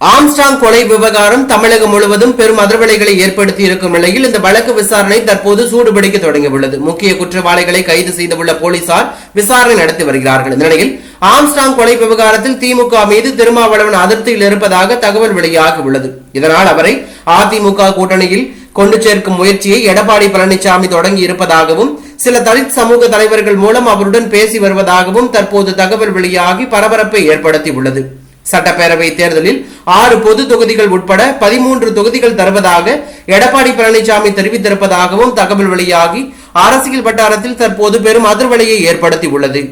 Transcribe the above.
Armstrong கொலை விவகாரம் தமிழகம் முழுவதும் பெரும் அதிர்வலைகளை ஏற்படுத்தி இருக்கும் நிலையில் இந்த வழக்கு விசாரணை தற்போது சூடுபிடிக்க தொடங்கியுள்ளது. முக்கிய குற்றவாளிகளை கைது செய்துள்ள போலீசார் விசாரணை நடத்தி வருகிறார்கள். இந்த நிலையில் ஆம்ஸ்டாங் கொலை விவகாரத்தில் திமுக மீது திருமாவளவன் அதிருப்தியில் இருப்பதாக தகவல் வெளியாகி உள்ளது. இதனால் அவரை அதிமுக கூட்டணியில் கொண்டு சேர்க்கும் முயற்சியை எடப்பாடி பழனிசாமி தொடங்கி இருப்பதாகவும் சில தலித் சமூக தலைவர்கள் மூலம் அவருடன் பேசி வருவதாகவும் தற்போது தகவல் வெளியாகி பரபரப்பை ஏற்படுத்தி உள்ளது. சட்டப்பேரவை தேர்தலில் ஆறு பொது தொகுதிகள் உட்பட பதிமூன்று தொகுதிகள் தருவதாக எடப்பாடி பழனிசாமி தெரிவித்திருப்பதாகவும் தகவல் வெளியாகி அரசியல் வட்டாரத்தில் தற்போது பெரும் அதிர்வலையை ஏற்படுத்தி உள்ளது